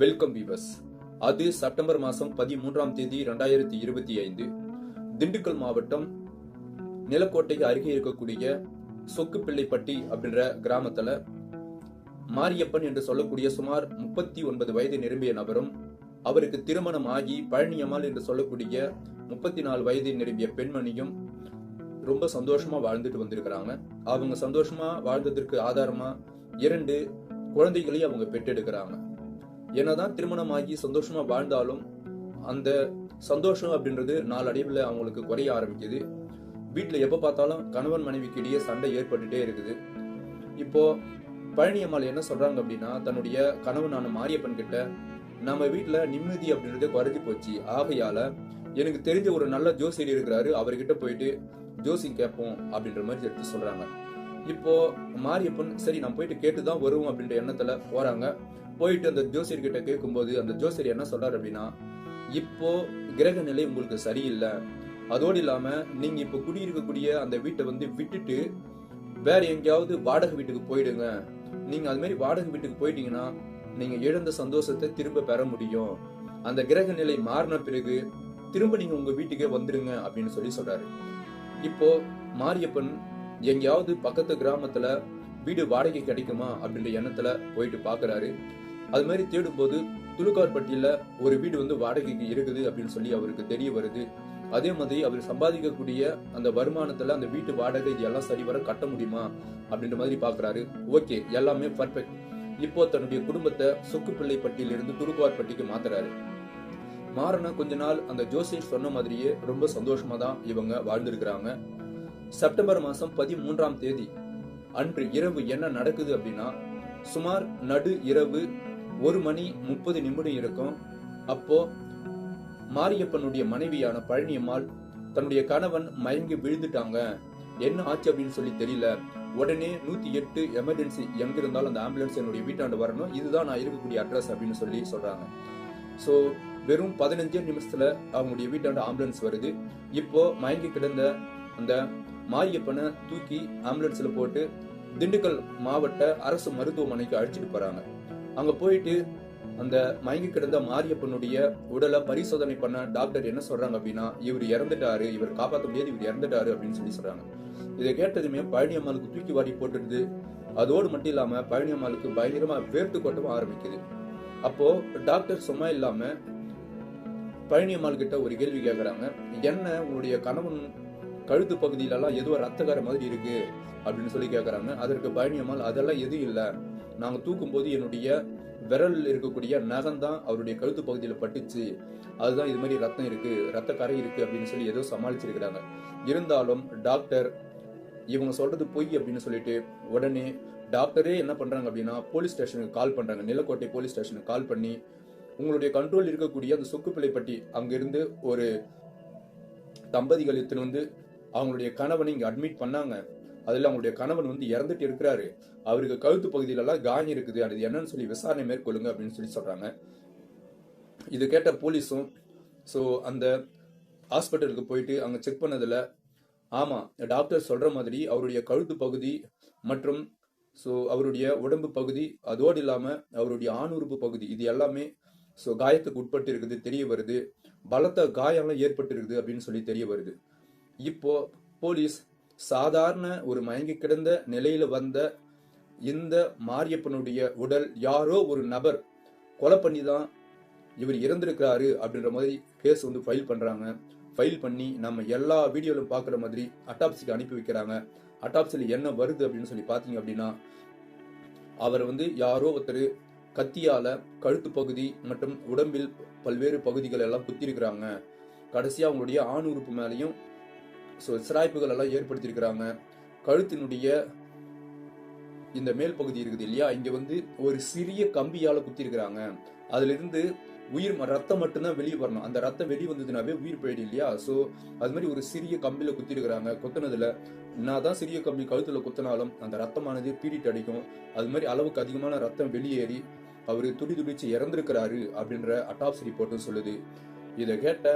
Welcome viewers அது September மாதம் பதிமூன்றாம் தேதி ரெண்டாயிரத்தி இருபத்தி ஐந்து. திண்டுக்கல் மாவட்டம் நிலக்கோட்டைக்கு அருகே இருக்கக்கூடிய சொக்குப்பிள்ளைப்பட்டி அப்படின்ற கிராமத்தில் மாரியப்பன் என்று சொல்லக்கூடிய சுமார் முப்பத்தி ஒன்பது வயது நிரம்பிய நபரும் அவருக்கு திருமணம் ஆகி பழனியம்மாள் என்று சொல்லக்கூடிய முப்பத்தி நாலு வயது நிரம்பிய பெண்மணியும் ரொம்ப சந்தோஷமா வாழ்ந்துட்டு வந்திருக்கிறாங்க. அவங்க சந்தோஷமா வாழ்ந்ததற்கு ஆதாரமா இரண்டு குழந்தைகளையும் அவங்க பெற்றெடுக்கிறாங்க. என்னதான் திருமணமாகி சந்தோஷமா வாழ்ந்தாலும் அந்த சந்தோஷம் அப்படின்றது நாளடைவில் அவங்களுக்கு குறைய ஆரம்பிக்குது. வீட்டில் எப்போ பார்த்தாலும் கணவன் மனைவிக்கு இடையே சண்டை ஏற்பட்டுட்டே இருக்குது. இப்போ பழனியம்மாள் என்ன சொல்றாங்க அப்படின்னா தன்னுடைய கணவனான மாரியப்பன் கிட்ட நம்ம வீட்டில் நிம்மதி அப்படின்றது குறைஞ்சி போச்சு. ஆகையால எனக்கு தெரிஞ்ச ஒரு நல்ல ஜோசியர் இருக்கிறாரு. அவர்கிட்ட போயிட்டு ஜோசியம் கேட்போம் அப்படின்ற மாதிரி எடுத்து சொல்றாங்க. இப்போ மாரியப்பன் சரி நான் போயிட்டு கேட்டு தான் வருவோம் அப்படின்ற எண்ணத்துல போறாங்க. போயிட்டு அந்த ஜோசியர்கிட்ட கேட்கும்போது அந்த ஜோசியர் என்ன சொல்றாரு அப்படின்னா இப்போ கிரக நிலை உங்களுக்கு சரியில்லை. அதோடு இல்லாம நீங்க இப்போ குடியிருக்கக்கூடிய அந்த வீட்டை வந்து விட்டுட்டு வேற எங்கேயாவது வாடகை வீட்டுக்கு போயிடுங்க. நீங்க அது மாதிரி வாடகை வீட்டுக்கு போயிட்டீங்கன்னா நீங்க இழந்த சந்தோஷத்தை திரும்ப பெற முடியும். அந்த கிரக நிலை மாறின பிறகு திரும்ப நீங்க உங்க வீட்டுக்கே வந்துருங்க அப்படின்னு சொல்லி சொல்றாரு. இப்போ மாரியப்பன் எங்கேயாவது பக்கத்து கிராமத்துல வீடு வாடகை கிடைக்குமா அப்படின்ற எண்ணத்துல போயிட்டு பாக்குறாரு. அது மாதிரி தேடும்போது துலுக்கார்பட்டியில் ஒரு வீடு வந்து வாடகைக்கு இருக்குது அப்படின்னு சொல்லி அவருக்கு தெரிய வருது. அதே மாதிரி அவர் சம்பாதிக்கக்கூடிய அந்த வருமானத்துல அந்த வீட்டு வாடகை இது எல்லாம் சரிவர கட்ட முடியுமா அப்படின்ற மாதிரி பாக்குறாரு. ஓகே எல்லாமே பர்ஃபெக்ட். இப்போ தன்னுடைய குடும்பத்தை சொக்குப்பிள்ளைப்பட்டியிலிருந்து துருக்குவார்பட்டிக்கு மாத்துறாரு. மாறின கொஞ்ச நாள் அந்த ஜோசியர் சொன்ன மாதிரியே ரொம்ப சந்தோஷமா தான் இவங்க வாழ்ந்திருக்கிறாங்க. செப்டம்பர் மாசம் பதிமூன்றாம் தேதி அன்று இரவு என்ன நடக்குது அப்படின்னா சுமார் நடு இரவு ஒரு மணி முப்பது நிமிடம் இருக்கும். அப்போ மாரியப்பனுடைய மனைவியான பழனியம்மாள் தன்னுடைய கணவன் மயங்கி விழுந்துட்டாங்க. என்ன ஆச்சு அப்படின்னு சொல்லி தெரியல. உடனே நூத்தி எட்டு எமர்ஜென்சி எங்க இருந்தாலும் அந்த ஆம்புலன்ஸ் என்னுடைய வீட்டாண்டு வரணும். இதுதான் நான் இருக்கக்கூடிய அட்ரஸ் அப்படின்னு சொல்லி சொல்றாங்க. ஸோ வெறும் பதினஞ்சே நிமிஷத்துல அவங்களுடைய வீட்டாண்டு ஆம்புலன்ஸ் வருது. இப்போ மயங்கி கிடந்த அந்த மாரியப்பனை தூக்கி ஆம்புலன்ஸ்ல போட்டு திண்டுக்கல் மாவட்ட அரசு மருத்துவமனைக்கு அழைச்சிட்டு போறாங்க. அங்க போயிட்டு அந்த மயங்கி கிடந்த மாரியப்பனுடைய உடலை பரிசோதனை பண்ண டாக்டர் என்ன சொல்றாங்க அப்படின்னா இவர் இறந்துட்டாரு இவர் காப்பாற்ற முடியாது இவர் இறந்துட்டாரு அப்படின்னு சொல்லி சொல்றாங்க. இதை கேட்டதுமே பழனியம்மாளுக்கு தூக்கி வாரி போட்டுடுது. அதோடு மட்டும் இல்லாம பழனியம்மாளுக்கு பயங்கரமா வேர்த்து கொட்டவும் ஆரம்பிக்குது. அப்போ டாக்டர் சும்மா இல்லாம பழனியம்மாள் கிட்ட ஒரு கேள்வி கேட்கறாங்க என்ன உங்களுடைய கணவன் கழுத்து பகுதியிலலாம் எதுவும் ரத்தக்கார மாதிரி இருக்கு அப்படின்னு சொல்லி கேட்கறாங்க அதற்கு பழனியம்மாள் அதெல்லாம் எதுவும் இல்லை. நாங்கள் தூக்கும் போது என்னுடைய விரல் இருக்கக்கூடிய நகம் தான் அவருடைய கழுத்து பகுதியில் பட்டுச்சு. அதுதான் இது மாதிரி ரத்தம் இருக்கு ரத்த கரை இருக்கு அப்படின்னு சொல்லி ஏதோ சமாளிச்சிருக்கிறாங்க. இருந்தாலும் டாக்டர் இவங்க சொல்றது பொய் அப்படின்னு சொல்லிட்டு உடனே டாக்டரே என்ன பண்றாங்க அப்படின்னா போலீஸ் ஸ்டேஷனுக்கு கால் பண்றாங்க. நிலக்கோட்டை போலீஸ் ஸ்டேஷனுக்கு கால் பண்ணி உங்களுடைய கண்ட்ரோல் இருக்கக்கூடிய அந்த சொக்குப்பிள்ளைப்பட்டி அங்கிருந்து ஒரு தம்பதிகள் எடுத்துன்னு வந்து அவங்களுடைய கணவனை இங்கே அட்மிட் பண்ணாங்க. அதில் அவங்களுடைய கணவன் வந்து இறந்துட்டு இருக்கிறாரு. அவருக்கு கழுத்து பகுதியிலலாம் காயம் இருக்குது. அது என்னன்னு சொல்லி விசாரணை மேற்கொள்ளுங்க அப்படின்னு சொல்லி சொல்கிறாங்க இது கேட்ட போலீஸும் ஸோ அந்த ஹாஸ்பிட்டலுக்கு போயிட்டு அங்கே செக் பண்ணதில் ஆமாம் டாக்டர் சொல்கிற மாதிரி அவருடைய கழுத்து பகுதி மற்றும் ஸோ அவருடைய உடம்பு பகுதி அதோடு இல்லாமல் அவருடைய ஆணுறுப்பு பகுதி இது எல்லாமே ஸோ காயத்துக்கு உட்பட்டு இருக்குது தெரிய வருது. பலத்த காயம்லாம் ஏற்பட்டு இருக்குது அப்படின்னு சொல்லி தெரிய வருது. இப்போ போலீஸ் சாதாரண ஒரு மயங்கி கிடந்த நிலையில வந்த இந்த மாரியப்பனுடைய உடல் யாரோ ஒரு நபர் கொலை பண்ணி தான் இவர் இறந்திருக்கிறாரு அப்படின்ற மாதிரி கேஸ் வந்து ஃபைல் பண்றாங்க. ஃபைல் பண்ணி நம்ம எல்லா வீடியோலும் பார்க்குற மாதிரி அட்டாப்சிக்கு அனுப்பி வைக்கிறாங்க. அட்டாப்சியில் என்ன வருது அப்படின்னு சொல்லி பார்த்தீங்க அப்படின்னா அவர் வந்து யாரோ ஒருத்தர் கத்தியால கழுத்து பகுதி மற்றும் உடம்பில் பல்வேறு பகுதிகள் எல்லாம் குத்திருக்கிறாங்க. கடைசியாக அவங்களுடைய ஆண் உறுப்பு மேலேயும் ஸோ சிராய்ப்புகள் எல்லாம் ஏற்படுத்தியிருக்கிறாங்க. கழுத்தினுடைய இந்த மேல் பகுதி இருக்குது இல்லையா? இங்க வந்து ஒரு சிறிய கம்பியால குத்திருக்கிறாங்க அதுல இருந்து உயிர் ம- ரத்தம் மட்டும்தான் வெளியே வரணும். அந்த ரத்தம் வெளியே வந்ததுனாவே உயிர் போயிடும் இல்லையா? ஸோ அது மாதிரி ஒரு சிறிய கம்பியில குத்திருக்கிறாங்க குத்தினதுல நான் தான் சிறிய கம்பி கழுத்துல குத்தினாலும் அந்த ரத்தமானது பீடிட்டு அடிக்கும். அது மாதிரி அளவுக்கு அதிகமான ரத்தம் வெளியேறி அவர் துடி துடிச்சு இறந்திருக்கிறாரு அப்படின்ற அட்டாப்சி ரிப்போர்ட்டும் சொல்லுது. இதை கேட்ட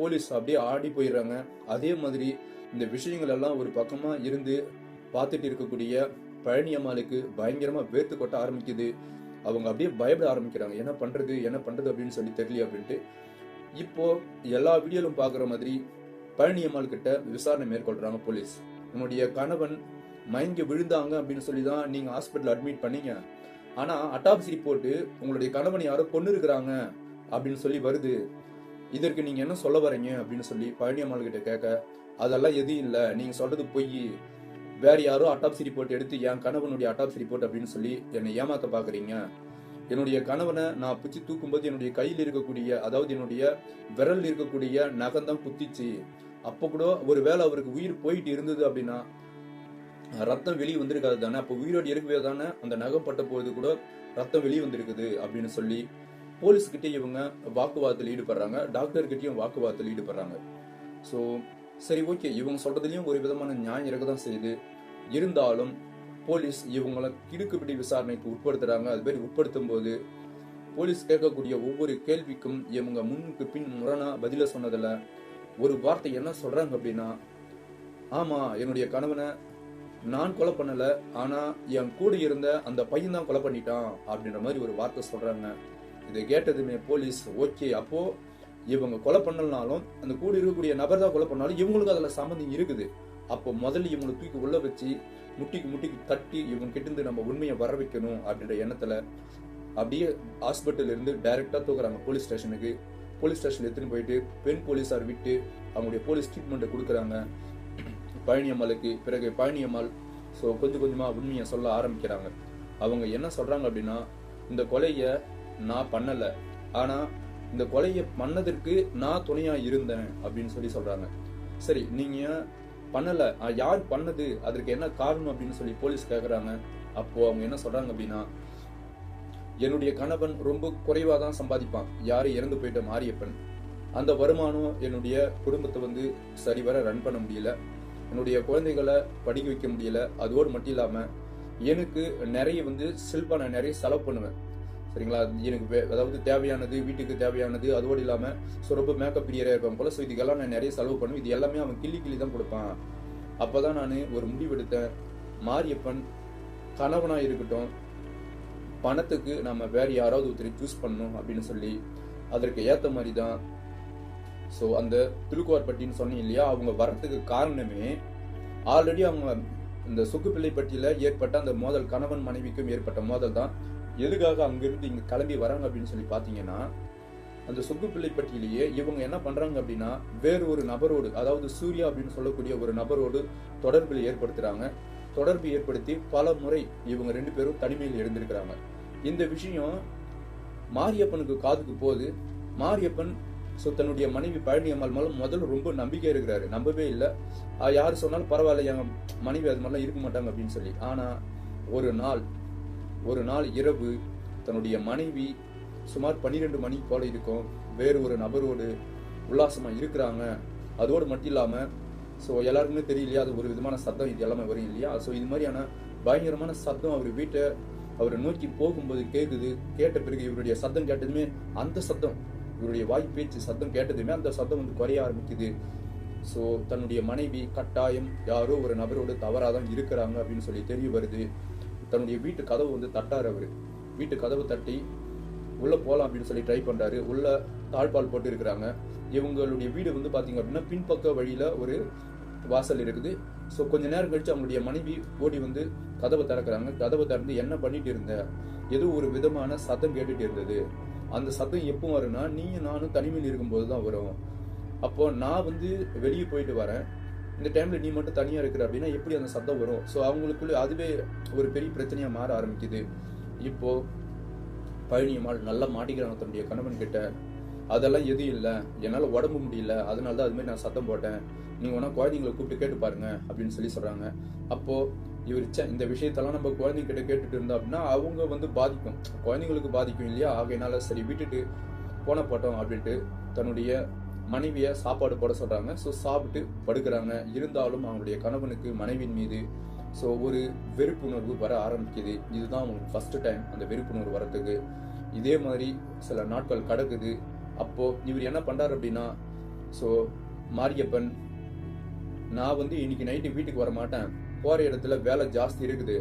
போலீஸ் அப்படியே ஆடி போயிடுறாங்க. அதே மாதிரி இந்த விஷயங்கள் எல்லாம் ஒரு பக்கமா இருந்து பார்த்துட்டு இருக்கக்கூடிய பழனி அம்மாளுக்கு பயங்கரமா வேர்த்து கொட்ட ஆரம்பிக்குது. அவங்க அப்படியே பயப்பட ஆரம்பிக்கிறாங்க. என்ன பண்றது? என்ன பண்றது? அப்படின்னு சொல்லி தெரியல அப்படின்ட்டு. இப்போ எல்லா வீடியோலும் பார்க்குற மாதிரி பழனியம்மாள் கிட்ட விசாரணை மேற்கொள்றாங்க போலீஸ். உன்னுடைய கணவன் மயங்கி விழுந்தாங்க அப்படின்னு சொல்லி தான் நீங்க ஹாஸ்பிட்டல் அட்மிட் பண்ணீங்க. ஆனா அட்டாப்சி ரிப்போர்ட் உங்களுடைய கணவன் யாரோ கொண்டு இருக்கிறாங்க அப்படின்னு சொல்லி வருது. இதற்கு நீங்க என்ன சொல்ல வரீங்க அப்படின்னு சொல்லி பழனியம்மாள் கிட்ட கேட்க அதெல்லாம் எதுவும் இல்லை. நீங்க சொல்றது பொய். வேற யாரோ அட்டாப்சி ரிப்போர்ட் எடுத்து என் கணவனுடைய அட்டாப்சி ரிப்போர்ட் அப்படின்னு சொல்லி என்னை ஏமாத்த பாக்குறீங்க. என்னுடைய கணவனை நான் பிச்சு தூக்கும்போது என்னுடைய கையில் இருக்கக்கூடிய அதாவது என்னுடைய விரல் இருக்கக்கூடிய நகந்தான் குத்திச்சு. அப்போ கூட ஒரு வேளை அவருக்கு உயிர் போயிட்டு இருந்தது அப்படின்னா ரத்தம் வெளியே வந்திருக்காது தானே. அப்போ உயிரோடு இருக்கவே தானே அந்த நகம் பட்ட போது கூட ரத்தம் வெளியே வந்திருக்குது அப்படின்னு சொல்லி போலீஸ் கிட்டே இவங்க வாக்குவாதத்தில் ஈடுபடுறாங்க. டாக்டர் கிட்டயும் வாக்குவாதத்தில் ஈடுபடுறாங்க. ஸோ சரி ஓகே இவங்க சொல்றதுலயும் ஒரு விதமான நியாயம் இருக்க தான் செய்யுது. இருந்தாலும் போலீஸ் இவங்களை கிடுக்குப்பிடி விசாரணைக்கு உட்படுத்துறாங்க. அது மாதிரி உட்படுத்தும் போது போலீஸ் கேட்கக்கூடிய ஒவ்வொரு கேள்விக்கும் இவங்க முன்னுக்கு பின் முரணா பதில சொன்னதுல ஒரு வார்த்தை என்ன சொல்றாங்க அப்படின்னா ஆமா என்னுடைய கணவனை நான் கொலை பண்ணல. ஆனா என் கூட இருந்த அந்த பையன் தான் கொலை பண்ணிட்டான். அப்படின்ற மாதிரி ஒரு வார்த்தை சொல்றாங்க. இதை கேட்டதுமே போலீஸ் ஓகே அப்போ இவங்க கொலை பண்ணலனாலும் அந்த கூட இருக்கக்கூடிய நபர் தான் கொலை பண்ணாலும் இவங்களுக்கு அதில் சம்மந்தம் இருக்குது. அப்போ முதல்ல இவங்களை தூக்கி உள்ள வச்சு முட்டிக்கு முட்டிக்கு தட்டி இவங்க கிட்டேருந்து நம்ம உண்மையை வர வைக்கணும் அப்படின்ற எண்ணத்தில் அப்படியே ஹாஸ்பிட்டல் இருந்து டைரெக்டாக தூக்குறாங்க போலீஸ் ஸ்டேஷனுக்கு. போலீஸ் ஸ்டேஷன் எடுத்துன்னு போயிட்டு பெண் போலீஸார் விட்டு அவங்களுடைய போலீஸ் ட்ரீட்மெண்ட்டை கொடுக்குறாங்க. பழனியம்மாளுக்கு பிறகு பழனியம்மாள் ஸோ கொஞ்சம் கொஞ்சமாக உண்மையை சொல்ல ஆரம்பிக்கிறாங்க. அவங்க என்ன சொல்கிறாங்க அப்படின்னா இந்த கொலையை நான் பண்ணல. ஆனா இந்த கொலையை பண்ணதற்கு நான் துணையா இருந்தேன் அப்படின்னு சொல்லி சொல்றாங்க. சரி நீங்க பண்ணல? யார் பண்ணது? அதற்கு என்ன காரணம் அப்படின்னு சொல்லி போலீஸ் கேக்குறாங்க. அப்போ அவங்க என்ன சொல்றாங்க அப்படின்னா என்னுடைய கணவன் ரொம்ப குறைவா தான் சம்பாதிப்பான். யாரு இறந்து போயிட்ட மாரியப்பன். அந்த வருமானம் என்னுடைய குடும்பத்தை வந்து சரிவர ரன் பண்ண முடியல. என்னுடைய குழந்தைகளை படிக்க வைக்க முடியல. அதோடு மட்டும் இல்லாம எனக்கு நிறைய வந்து செல்ஃபா நான் நிறைய செலவு பண்ணுவேன். சரிங்களா? எனக்கு அதாவது தேவையானது வீட்டுக்கு தேவையானது அதோடு இல்லாமல் ஸோ ரொம்ப மேக்கப் பிரியராக இருப்பான் போல ஸோ இதுக்கெல்லாம் நான் நிறைய செலவு பண்ணுவேன். இது எல்லாமே அவன் கிள்ளி கிள்ளி தான் கொடுப்பான். அப்பதான் நான் ஒரு முடிவெடுத்தேன் மாரியப்பன் கணவனாக இருக்கட்டும் பணத்துக்கு நம்ம வேற யாராவது ஒருத்தரை சூஸ் பண்ணணும் அப்படின்னு சொல்லி அதற்கு ஏற்ற மாதிரி தான் ஸோ அந்த திருக்குவார்பட்டின்னு சொன்னீங்க இல்லையா அவங்க வரத்துக்கு காரணமே ஆல்ரெடி அவங்க இந்த சுக்குப்பிள்ளைப்பட்டியில ஏற்பட்ட அந்த மோதல் கணவன் மனைவிக்கும் ஏற்பட்ட மோதல் தான் எதுக்காக அங்கிருந்து இங்க கிளம்பி வராங்க அப்படின்னு சொல்லி பாத்தீங்கன்னா அந்த சுக்குப்பிள்ளைப்பட்டியிலேயே இவங்க என்ன பண்றாங்க அப்படின்னா வேறு ஒரு நபரோடு அதாவது சூர்யா அப்படின்னு சொல்லக்கூடிய ஒரு நபரோடு தொடர்பில் ஏற்படுத்துறாங்க. தொடர்பு ஏற்படுத்தி பல முறை இவங்க ரெண்டு பேரும் தனிமையில் இருந்திருக்கிறாங்க இந்த விஷயம் மாரியப்பனுக்கு காதுக்கு போகுது. மாரியப்பன் ஸோ தன்னுடைய மனைவி பழனி அம்மாள் மேல முதல்ல ரொம்ப நம்பிக்கை இருக்கிறாரு. நம்பவே இல்லை. யார் சொன்னாலும் பரவாயில்ல என் மனைவி அது மாதிரிலாம் இருக்க மாட்டாங்க அப்படின்னு சொல்லி. ஆனால் ஒரு நாள் ஒரு நாள் இரவு தன்னுடைய மனைவி சுமார் பன்னிரெண்டு மணி போல இருக்கும். வேறு ஒரு நபரோடு உல்லாசமாக இருக்கிறாங்க. அதோடு மட்டும் இல்லாமல் ஸோ எல்லாருக்குமே தெரியலையா? அது ஒரு விதமான சத்தம் இது எல்லாமே வரும் இல்லையா? ஸோ இது மாதிரியான பயங்கரமான சத்தம் அவர் வீட்டை அவரை நோக்கி போகும்போது கேட்குது கேட்ட பிறகு இவருடைய சத்தம் கேட்டதுமே அந்த சத்தம் இவருடைய வாய் பேச்சு சத்தம் கேட்டதுமே அந்த சத்தம் வந்து குறைய ஆரம்பிக்குது. ஸோ தன்னுடைய மனைவி கட்டாயம் யாரோ ஒரு நபரோடு தவறாக தான் இருக்கிறாங்க அப்படின்னு சொல்லி தெரிய வருது. தன்னுடைய வீட்டு கதவு வந்து தட்டார் அவர். வீட்டு கதவு தட்டி உள்ளே போகலாம் அப்படின்னு சொல்லி ட்ரை பண்ணுறாரு உள்ள தாழ்பால் போட்டு இருக்கிறாங்க இவங்களுடைய வீடு வந்து பார்த்தீங்க அப்படின்னா பின்பக்க வழியில் ஒரு வாசல் இருக்குது. ஸோ கொஞ்ச நேரம் கழித்து அவங்களுடைய மனைவி ஓடி வந்து கதவை திறக்கிறாங்க. கதவை திறந்து என்ன பண்ணிட்டு இருந்த? ஏதோ ஒரு விதமான சத்தம் கேட்டுட்டு இருந்தது. அந்த சத்தம் எப்போ வரும்னா நீயும் நானும் தனிமையில் இருக்கும்போது தான் வரும். அப்போ நான் வந்து வெளியே போயிட்டு வரேன். இந்த டைம்ல நீ மட்டும் தனியா இருக்கிற அப்படின்னா எப்படி அந்த சத்தம் வரும்? ஸோ அவங்களுக்குள்ளே அதுவே ஒரு பெரிய பிரச்சனையா மாற ஆரம்பிக்குது. இப்போ பழனியம்மாள் நல்லா மாட்டிக்கிறாங்க தன்னுடைய கணவன் கிட்ட. அதெல்லாம் எதுவும் இல்லை. என்னால் உடம்பு முடியல. அதனால தான் அதுமாதிரி நான் சத்தம் போட்டேன். நீங்கள் வேணால் குழந்தைங்களை கூப்பிட்டு கேட்டு பாருங்க அப்படின்னு சொல்லி சொல்கிறாங்க அப்போது இவர் இந்த விஷயத்தெல்லாம் நம்ம குழந்தைங்கிட்ட கேட்டுட்டு இருந்தோம் அப்படின்னா அவங்க வந்து பாதிக்கும். குழந்தைங்களுக்கு பாதிக்கும் இல்லையா? ஆகையினால சரி விட்டுட்டு போன போட்டோம் அப்படின்ட்டு தன்னுடைய மனைவியை சாப்பாடு போட சொல்கிறாங்க ஸோ சாப்பிட்டு படுக்கிறாங்க. இருந்தாலும் அவங்களுடைய கணவனுக்கு மனைவியின் மீது ஸோ ஒரு வெறுப்புணர்வு வர ஆரம்பிக்குது. இதுதான் அவங்களுக்கு ஃபஸ்ட்டு டைம் அந்த வெறுப்புணர்வு வரத்துக்கு இதே மாதிரி சில நாட்கள் கடக்குது. அப்போது இவர் என்ன பண்றாரு அப்படின்னா ஸோ மாரியப்பன் நான் வந்து இன்னைக்கு நைட்டு வீட்டுக்கு வர மாட்டேன். போகிற இடத்துல வேலை ஜாஸ்தி இருக்குது.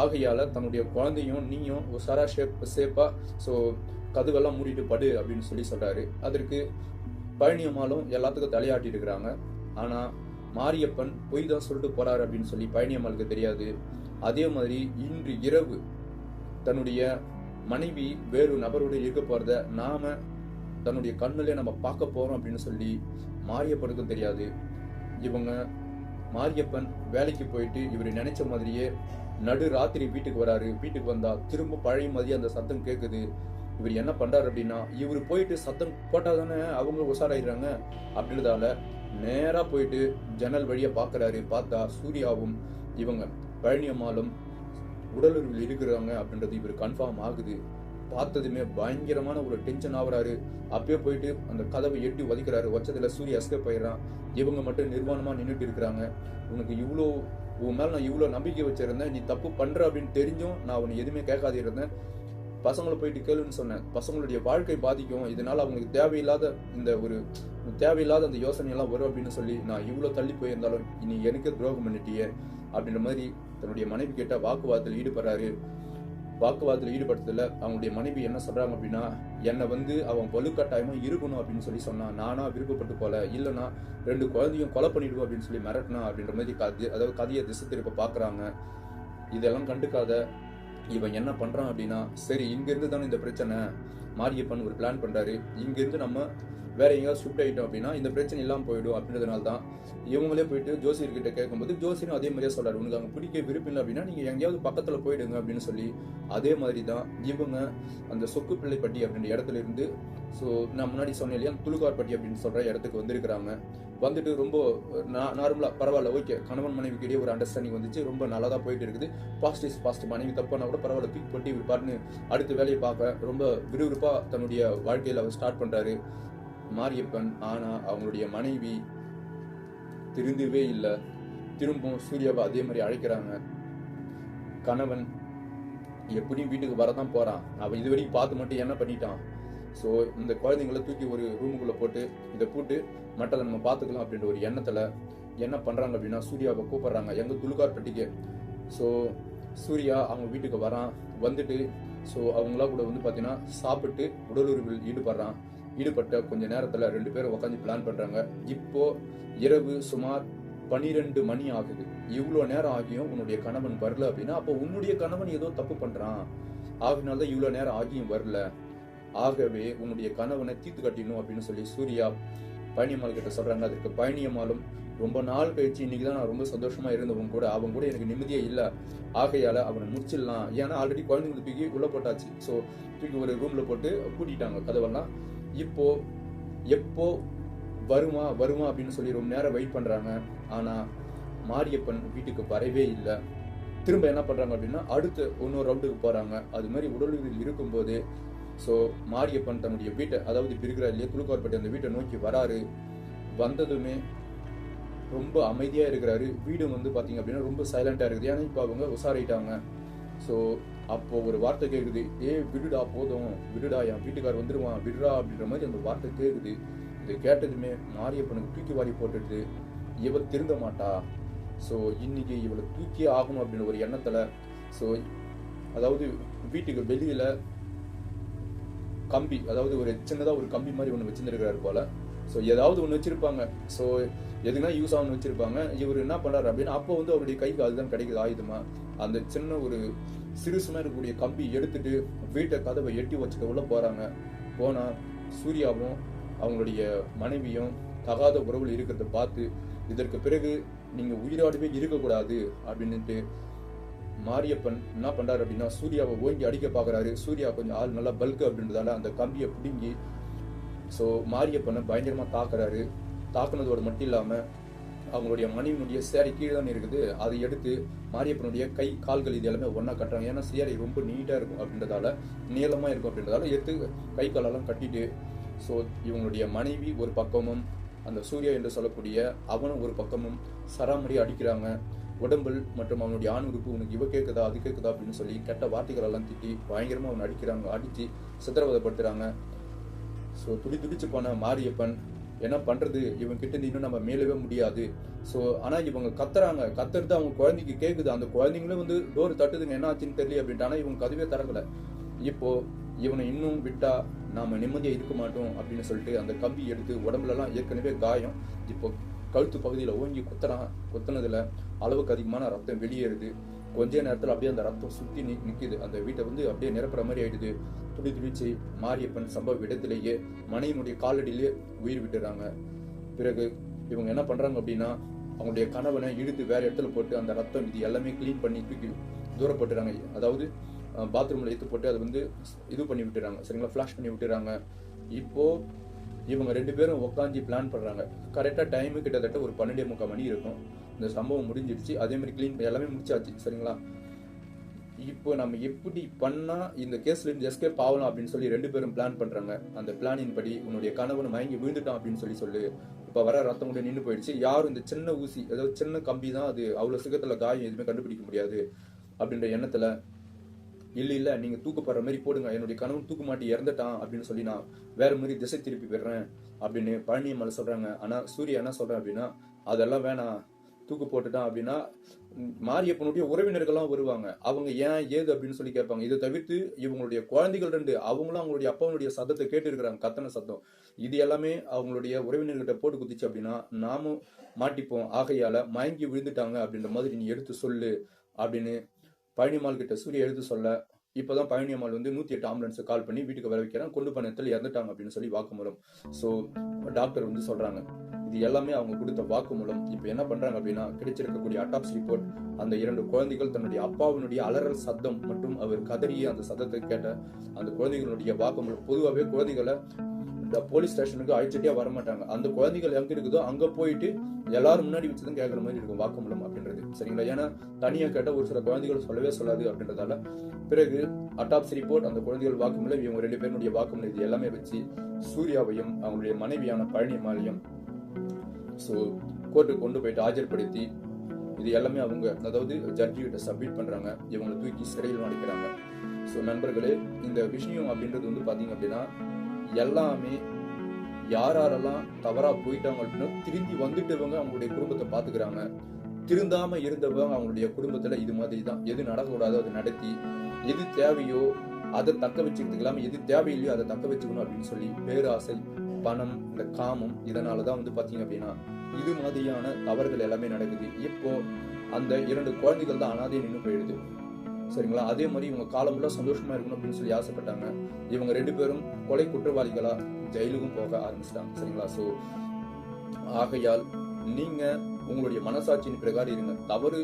ஆகையால் தன்னுடைய குழந்தையும் நீயும் உஷாரா ஷேப் சேஃபாக ஸோ கதவெல்லாம் மூடிட்டு படு அப்படின்னு சொல்லி சொல்கிறாரு அதற்கு பழனியம்மாலும் எல்லாத்துக்கும் தலையாட்டி இருக்கிறாங்க. ஆனா மாரியப்பன் பொய் தான் சொல்லிட்டு போறாரு அப்படின்னு சொல்லி பழனியம்மாளுக்கு தெரியாது. அதே மாதிரி இன்று இரவு தன்னுடைய மனைவி வேறு நபரோடு இருக்க போறத நாம தன்னுடைய கண்ணுல நம்ம பார்க்க போறோம் அப்படின்னு சொல்லி மாரியப்பனுக்கும் தெரியாது. இவங்க மாரியப்பன் வேலைக்கு போயிட்டு இவர் நினைச்ச மாதிரியே நடு ராத்திரி வீட்டுக்கு வராரு. வீட்டுக்கு வந்தா திரும்ப பழைய மாதிரி அந்த சத்தம் கேட்குது இவர் என்ன பண்றாரு அப்படின்னா இவர் போயிட்டு சத்தம் போட்டால் தானே அவங்க உஷாராயிடுறாங்க. அப்படின்றதால நேராக போயிட்டு ஜன்னல் வழியை பார்க்குறாரு பார்த்தா சூர்யாவும் இவங்க பழனியம்மாளும் உடலுறவில் இருக்கிறாங்க அப்படின்றது இவர் கன்ஃபார்ம் ஆகுது. பார்த்ததுமே பயங்கரமான ஒரு டென்ஷன் ஆகுறாரு. அப்பயே போயிட்டு அந்த கதவை எட்டி உதைக்கிறாரு வச்சதுல சூரிய எஸ்கேப் ஆயிடுறான். இவங்க மட்டும் நிர்வாணமா நின்றுட்டு இருக்கிறாங்க. உனக்கு இவ்வளோ உன் மேல நான் இவ்வளோ நம்பிக்கை வச்சிருந்தேன். நீ தப்பு பண்ற அப்படின்னு தெரிஞ்சும் நான் உன்னை எதுவுமே கேட்காது இருந்தேன். பசங்களை போயிட்டு கேளுன்னு சொன்னேன். பசங்களுடைய வாழ்க்கை பாதிக்கும். இதனால அவங்களுக்கு தேவையில்லாத இந்த ஒரு தேவையில்லாத அந்த யோசனை எல்லாம் வரும் அப்படின்னு சொல்லி நான் இவ்வளோ தள்ளி போயிருந்தாலும் நீ எனக்கு துரோகம் பண்ணிட்டியே அப்படின்ற மாதிரி தன்னுடைய மனைவி கிட்ட வாக்குவாதத்தில் ஈடுபடுறாரு. வாக்குவாதத்தில் ஈடுபடுறதுல அவங்களுடைய மனைவி என்ன சொல்றாங்க அப்படின்னா என்னை வந்து அவன் வலுக்கட்டாயமா இருக்கணும் அப்படின்னு சொல்லி சொன்னான் நானா விருப்பப்பட்டு போல இல்லைன்னா ரெண்டு குழந்தையும் கொலை பண்ணிடுவோம் அப்படின்னு சொல்லி மிரட்டினா அப்படின்ற மாதிரி கதை அதாவது கதையை திசை திருப்ப பாக்குறாங்க. இதெல்லாம் கண்டுக்காத இவன் என்ன பண்றான் அப்படின்னா சரி இங்கிருந்து தானே இந்த பிரச்சனை. மாரியப்பன் ஒரு பிளான் பண்றாரு. இங்கேருந்து நம்ம வேற எங்கேயாவது ஷிஃப்ட் ஆகிட்டோம் அப்படின்னா இந்த பிரச்சனை இல்லாமல் போயிடும் அப்படின்றதுனால தான் இவங்களே போயிட்டு ஜோசியர்கிட்ட கேட்கும்போது ஜோசியரும் அதே மாதிரியே சொல்கிறார் உனக்கு அங்கே பிடிக்க விருப்பம் இல்லை அப்படின்னா நீங்கள் எங்கேயாவது பக்கத்தில் போயிடுங்க அப்படின்னு சொல்லி அதே மாதிரி தான் இவங்க அந்த சொக்கு பிள்ளைப்பட்டி அப்படின்ற இடத்துல இருந்து ஸோ நான் முன்னாடி சொன்னேன் இல்லையா? துளுக்கார்பட்டி அப்படின்னு சொல்கிற இடத்துக்கு வந்திருக்கிறாங்க. வந்துட்டு ரொம்ப நார்மலாக பரவாயில்ல ஓகே கணவன் மனைவிக்கு இடையே ஒரு அண்டர்ஸ்டாண்டிங் வந்துச்சு. ரொம்ப நல்லா தான் போயிட்டு இருக்குது. பாஸ்ட் இஸ் பாஸ்ட் மனைவி தப்பானா கூட பரவாயில்ல தூக்கி பண்ணி இவர் பாருன்னு அடுத்த வேலையை பார்க்க ரொம்ப விறுவிறுப்பாக தன்னுடைய வாழ்க்கையில் அவர் ஸ்டார்ட் பண்ணுறாரு மாரியப்பன் ஆனா அவங்களுடைய மனைவி திருந்தவே இல்லை. திரும்பவும் சூர்யாவை அதே மாதிரி அழைக்கிறாங்க. கணவன் எப்படியும் வீட்டுக்கு வரதான் போகிறான் அவன் இது வரைக்கும் பார்த்து மட்டும் என்ன பண்ணிட்டான்? ஸோ இந்த குழந்தைங்களை தூக்கி ஒரு ரூமுக்குள்ளே போட்டு இதை போட்டு மட்டதை நம்ம பார்த்துக்கலாம் அப்படின்ற ஒரு எண்ணத்தில் என்ன பண்ணுறாங்க அப்படின்னா சூர்யாவை கூப்பிட்றாங்க. எங்கள் துலுக்கார்பட்டிக்கு ஸோ சூர்யா அவங்க வீட்டுக்கு வரான். வந்துட்டு ஸோ அவங்களா கூட வந்து பார்த்தீங்கன்னா சாப்பிட்டு உடலுறவில் ஈடுபடுறான். ஈடுபட்ட கொஞ்ச நேரத்தில் ரெண்டு பேரும் உட்காந்து பிளான் பண்ணுறாங்க இப்போ இரவு சுமார் பனிரெண்டு மணி ஆகுது. இவ்வளோ நேரம் ஆகியும் உன்னுடைய கணவன் வரல அப்படின்னா அப்போ உன்னுடைய கணவன் ஏதோ தப்பு பண்ணுறான் ஆகினால்தான் இவ்வளோ நேரம் ஆகியும் வரல. ஆகவே உன்னுடைய கணவனை தீர்த்து கட்டிடணும் அப்படின்னு சொல்லி சூர்யா பழனியம்மாள் கிட்ட சொல்றாங்க. அதுக்கு பழனியம்மாளும் ரொம்ப நாள் கழிச்சு இன்னைக்கு தான் நான் ரொம்ப சந்தோஷமா இருந்தவங்க கூட அவங்க கூட எனக்கு நிம்மதியே இல்லை. ஆகையால அவனை முடிச்சிடலாம். ஏன்னா ஆல்ரெடி குழந்தைங்களை தூக்கி உள்ள போட்டாச்சு. ஸோ தூக்கி ஒரு ரூம்ல போட்டு கூட்டிட்டாங்க கதவெல்லாம். இப்போ எப்போ வருமா வருமா அப்படின்னு சொல்லி ரொம்ப நேரம் வெயிட் பண்றாங்க. ஆனா மாரியப்பன் வீட்டுக்கு வரவே இல்லை. திரும்ப என்ன பண்றாங்க அப்படின்னா அடுத்து இன்னொரு ரவுண்டுக்கு போறாங்க. அது மாதிரி உடலுறவில் இருக்கும்போது ஸோ மாரியப்பன் தன்னுடைய வீட்டை அதாவது பிரிகுராஜ்லேயே இருக்கிற துளுக்கார்பட்டி அந்த வீட்டை நோக்கி வராரு. வந்ததுமே ரொம்ப அமைதியாக இருக்கிறாரு. வீடு வந்து பார்த்தீங்க அப்படின்னா ரொம்ப சைலண்ட்டாக இருக்குது. ஏன்னா இப்போ அவங்க உசாரிட்டாங்க. ஸோ அப்போ ஒரு வார்த்தை கேட்குது ஏ விடுடா போதும். விடுடா என் வீட்டுக்கார் வந்துடுவான் விடுடா அப்படின்ற மாதிரி அந்த வார்த்தை கேட்குது இது கேட்டதுமே மாரியப்பனுக்கு தூக்கி வாரி போட்டுடுது. இவள் திருந்த மாட்டா. ஸோ இன்னைக்கு இவளை தூக்கியே ஆகணும் அப்படின்னு ஒரு எண்ணத்தில். ஸோ அதாவது வீட்டுக்கு வெளியில் கம்பி அதாவது ஒரு சின்னதாக ஒரு கம்பி மாதிரி ஒன்று வச்சிருந்திருக்காரு போல. ஸோ ஏதாவது ஒன்று வச்சிருப்பாங்க. ஸோ எதுனா யூஸ் ஆகணும்னு வச்சிருப்பாங்க. இவர் என்ன பண்ணுறாரு அப்படின்னா அப்போ வந்து அவருடைய கைக்கு அதுதான் கிடைக்குது ஆயுதமா? அந்த சின்ன ஒரு சிறுசுமா இருக்கக்கூடிய கம்பி எடுத்துட்டு வீட்டை கதவை எட்டி வச்சுக்க உள்ள போறாங்க. போனா சூர்யாவும் அவங்களுடைய மனைவியும் தகாத உறவில் இருக்கிறத பார்த்து இதற்கு பிறகு நீங்க உயிரோடவே இருக்கக்கூடாது அப்படின்னுட்டு மாரியப்பன் என்ன பண்றாரு அப்படின்னா சூர்யாவை ஓங்கி அடிக்க பாக்குறாரு. சூர்யா கொஞ்சம் ஆள் நல்லா பல்கு அப்படின்றதால அந்த கம்பியை பிடுங்கி ஸோ மாரியப்பனை பயங்கரமா தாக்குறாரு. தாக்குனதோடு மட்டும் இல்லாம அவங்களுடைய மனைவினுடைய சேரை கீழே தான் இருக்குது. அதை எடுத்து மாரியப்பனுடைய கை கால்கள் இது எல்லாமே ஒன்றா கட்டுறாங்க. ஏன்னா சேரை ரொம்ப நீட்டாக இருக்கும் அப்படின்றதால நீளமாக இருக்கும் அப்படின்றதால எடுத்து கை காலெல்லாம் கட்டிட்டு ஸோ இவங்களுடைய மனைவி ஒரு பக்கமும் அந்த சூர்யா என்று சொல்லக்கூடிய அவனும் ஒரு பக்கமும் சராமரி அடிக்கிறாங்க. உடம்புல் மற்றும் அவனுடைய ஆண் உறுப்பு உனக்கு இவ கேட்குதா அது கேட்குதா அப்படின்னு சொல்லி கெட்ட வார்த்தைகள் எல்லாம் திட்டி பயங்கரமாக அவனை அடிக்கிறாங்க. அடித்து சித்திரவதப்படுத்துகிறாங்க ஸோ துடி துடிச்சு போன மாரியப்பன் என்ன பண்ணுறது இவங்க கிட்ட இன்னும் நம்ம மேலவே முடியாது. ஸோ ஆனால் இவங்க கத்துறாங்க. கத்துறது அவங்க குழந்தைக்கு கேட்குது அந்த குழந்தைங்களும் வந்து டோர் தட்டுதுங்க. என்ன ஆச்சுன்னு தெரியல அப்படின்ட்டு. ஆனால் இவங்க கதவே திறக்கல. இப்போது இவனை இன்னும் விட்டா நாம் நிம்மதியாக இருக்க மாட்டோம் அப்படின்னு சொல்லிட்டு அந்த கம்பி எடுத்து உடம்புலலாம் ஏற்கனவே காயம். இப்போ கழுத்து பகுதியில் ஓங்கி குத்துறான் குத்துனதுல அளவுக்கு அதிகமான ரத்தம் வெளியேறுது. கொஞ்ச நேரத்தில் அப்படியே அந்த ரத்தம் சுற்றி நி நிற்கிது அந்த வீட்டை வந்து அப்படியே நிரப்புற மாதிரி ஆயிடுது. துடி துடிச்சு மாரியப்பன் சம்பவ இடத்திலேயே மனைவினுடைய காலடியிலே உயிர் விட்டுறாங்க. பிறகு இவங்க என்ன பண்ணுறாங்க அப்படின்னா அவங்களுடைய கணவனை இழுத்து வேற இடத்துல போட்டு அந்த ரத்தம் இது எல்லாமே க்ளீன் பண்ணி தூக்கி தூரப்பட்டுறாங்க. அதாவது பாத்ரூமில் எடுத்து போட்டு அதை வந்து இது பண்ணி விட்டுறாங்க. சரிங்களா? ஃப்ளாஷ் பண்ணி விட்டுறாங்க. இப்போது இவங்க ரெண்டு பேரும் உட்காந்து பிளான் பண்றாங்க. கரெக்டாக டைம் கிட்டத்தட்ட ஒரு பன்னெண்டே முக்கால் மணி இருக்கும். இந்த சம்பவம் முடிஞ்சிடுச்சு. அதே மாதிரி க்ளீன் எல்லாமே முடிச்சாச்சு. சரிங்களா? இப்போ நம்ம எப்படி பண்ணால் இந்த கேஸ்ல இருந்து எஸ்கேப் ஆகலாம் அப்படின்னு சொல்லி ரெண்டு பேரும் பிளான் பண்ணுறாங்க அந்த பிளானின் படி உன்னுடைய கணவன் மயங்கி விழுந்துட்டான் அப்படின்னு சொல்லி சொல்லு. இப்போ வர ரத்தம் கூட நின்று போயிடுச்சு. யாரும் இந்த சின்ன ஊசி ஏதாவது சின்ன கம்பி தான் அது. அவ்வளோ சுகத்தில் காயம் எதுவுமே கண்டுபிடிக்க முடியாது அப்படின்ற எண்ணத்தில் இல்லை இல்லை நீங்கள் தூக்கப்படுற மாதிரி போடுங்க. என்னுடைய கணவன் தூக்கு மாட்டி இறந்துட்டான் அப்படின்னு சொல்லி நான் வேற மாதிரி திசை திருப்பி விடுறேன் அப்படின்னு பழனி மலை சொல்கிறாங்க ஆனால் சூர்யா என்ன சொல்கிறேன் அப்படின்னா அதெல்லாம் வேணாம். தூக்கு போட்டுட்டான் அப்படின்னா மாரியப்பனுடைய உறவினர்கள்லாம் வருவாங்க. அவங்க ஏன் ஏது அப்படின்னு சொல்லி கேட்பாங்க. இதை தவிர்த்து இவங்களுடைய குழந்தைகள் ரெண்டு அவங்களும் அவங்களுடைய அப்பாவுடைய சத்தத்தை கேட்டு இருக்கிறாங்க கத்தன சத்தம். இது எல்லாமே அவங்களுடைய உறவினர்கிட்ட போட்டு குதிச்சு அப்படின்னா நாமும் மாட்டிப்போம். ஆகையால மயங்கி விழுந்துட்டாங்க அப்படின்ற மாதிரி நீ எடுத்து சொல்லு அப்படின்னு பழனிமால் கிட்ட சூரிய எழுத சொல்ல இப்போதான் பழனியம்மாள் வந்து நூத்தி எட்டு ஆம்புலன்ஸை கால் பண்ணி வீட்டுக்கு வர வைக்கிறேன். கொண்டு போன இடத்துல இறந்துட்டாங்க அப்படின்னு சொல்லி வாக்குமூலம். ஸோ டாக்டர் வந்து சொல்றாங்க. இது எல்லாமே அவங்க கொடுத்த வாக்குமூலம். இப்போ என்ன பண்றாங்க அப்படின்னா கிடைச்சிருக்கக்கூடிய அட்டாப்ஸ் ரிப்போர்ட் அந்த இரண்டு குழந்தைகள் தன்னுடைய அப்பாவினுடைய அலறல் சத்தம் மற்றும் அவர் கதறிய அந்த சத்தத்தை கேட்ட அந்த குழந்தைகளுடைய வாக்குமூலம். பொதுவாகவே குழந்தைகளை இந்த போலீஸ் ஸ்டேஷனுக்கு அழைச்சிட்டே வர மாட்டாங்க அந்த குழந்தைகள் எங்க இருக்குதோ அங்க போயிட்டு எல்லாரும் முன்னாடி வச்சுதான் கேட்கற மாதிரி இருக்கும் வாக்குமூலம் அப்படின்னு சரிங்களா? ஏன்னா தனியா கேட்ட ஒரு சில குழந்தைகள் சொல்லவே சொல்லாது அப்படின்றதால பிறகு அட்டாப்ஸ் ரிப்போர்ட் அந்த குழந்தைகள் வாக்குமூலம் இவங்க ரெண்டு பேருடைய வாக்குமூலம் இது எல்லாமே வச்சு சூர்யாவையும் அவங்களுடைய மனைவியான பழனிமாலையும் ஸோ கோர்ட்டுக்கு கொண்டு போயிட்டு ஆஜர்படுத்தி இது எல்லாமே அவங்க அதாவது ஜட்ஜி கிட்ட சப்மிட் பண்றாங்க. இவங்களை தூக்கி சிறையில் அடைக்கிறாங்க. ஸோ நண்பர்களே இந்த விஷயம் அப்படின்றது வந்து பாத்தீங்க அப்படின்னா எல்லாமே யார் யாரெல்லாம் தவறா போயிட்டாங்க அப்படின்னா திரும்பி வந்துட்டவங்க அவங்களுடைய குடும்பத்தை பாத்துக்கிறாங்க. திருந்தாம இருந்தவங்க அவங்களுடைய குடும்பத்துல இது மாதிரி தான் எது நடக்கக்கூடாதோ அதை நடத்தி எது தேவையோ அதை தக்க வச்சுக்கிறதுக்கு இல்லாமல் எது தேவையில்லையோ அதை தக்க வச்சுக்கணும் அப்படின்னு சொல்லி பேராசை பணம் இந்த காமம் இதனாலதான் வந்து பார்த்தீங்க அப்படின்னா இது மாதிரியான தவறுகள் எல்லாமே நடக்குது. இப்போ அந்த இரண்டு குழந்தைகள் தான் அனாதே நின்று போயிடுது. சரிங்களா? அதே மாதிரி இவங்க காலமுள்ள சந்தோஷமா இருக்கணும் அப்படின்னு சொல்லி ஆசைப்பட்டாங்க. இவங்க ரெண்டு பேரும் கொலை குற்றவாளிகளா ஜெயிலுக்கும் போக ஆரம்பிச்சிட்டாங்க. சரிங்களா? சோ ஆகையால் நீங்க உங்களுடைய மனசாட்சியின் பிரகாரம் இருங்க. தவறு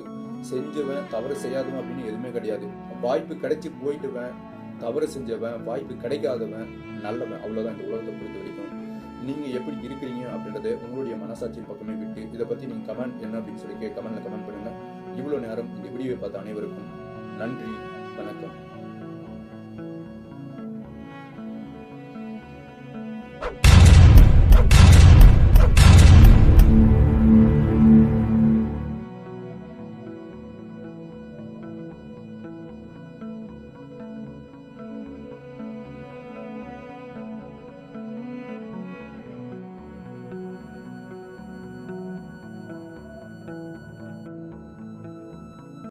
செஞ்சவன் தவறு செய்யாதவன் அப்படின்னு எதுவுமே கிடையாது. வாய்ப்பு கிடைச்சி போயிட்டுவன் தவறு செஞ்சவன் வாய்ப்பு கிடைக்காதவன் நல்லவன். அவ்வளோதான் இந்த உலகத்தை பொறுத்த வரைக்கும். நீங்கள் எப்படி இருக்கிறீங்க அப்படின்றத உங்களுடைய மனசாட்சியின் பக்கமே விட்டு இதை பற்றி நீங்கள் கமெண்ட் என்ன அப்படின்னு சொல்லி கமெண்ட்டில் கமெண்ட் பண்ணுங்கள் இவ்வளோ நேரம் இந்த வீடியோவை பார்த்த அனைவருக்கும் நன்றி வணக்கம்.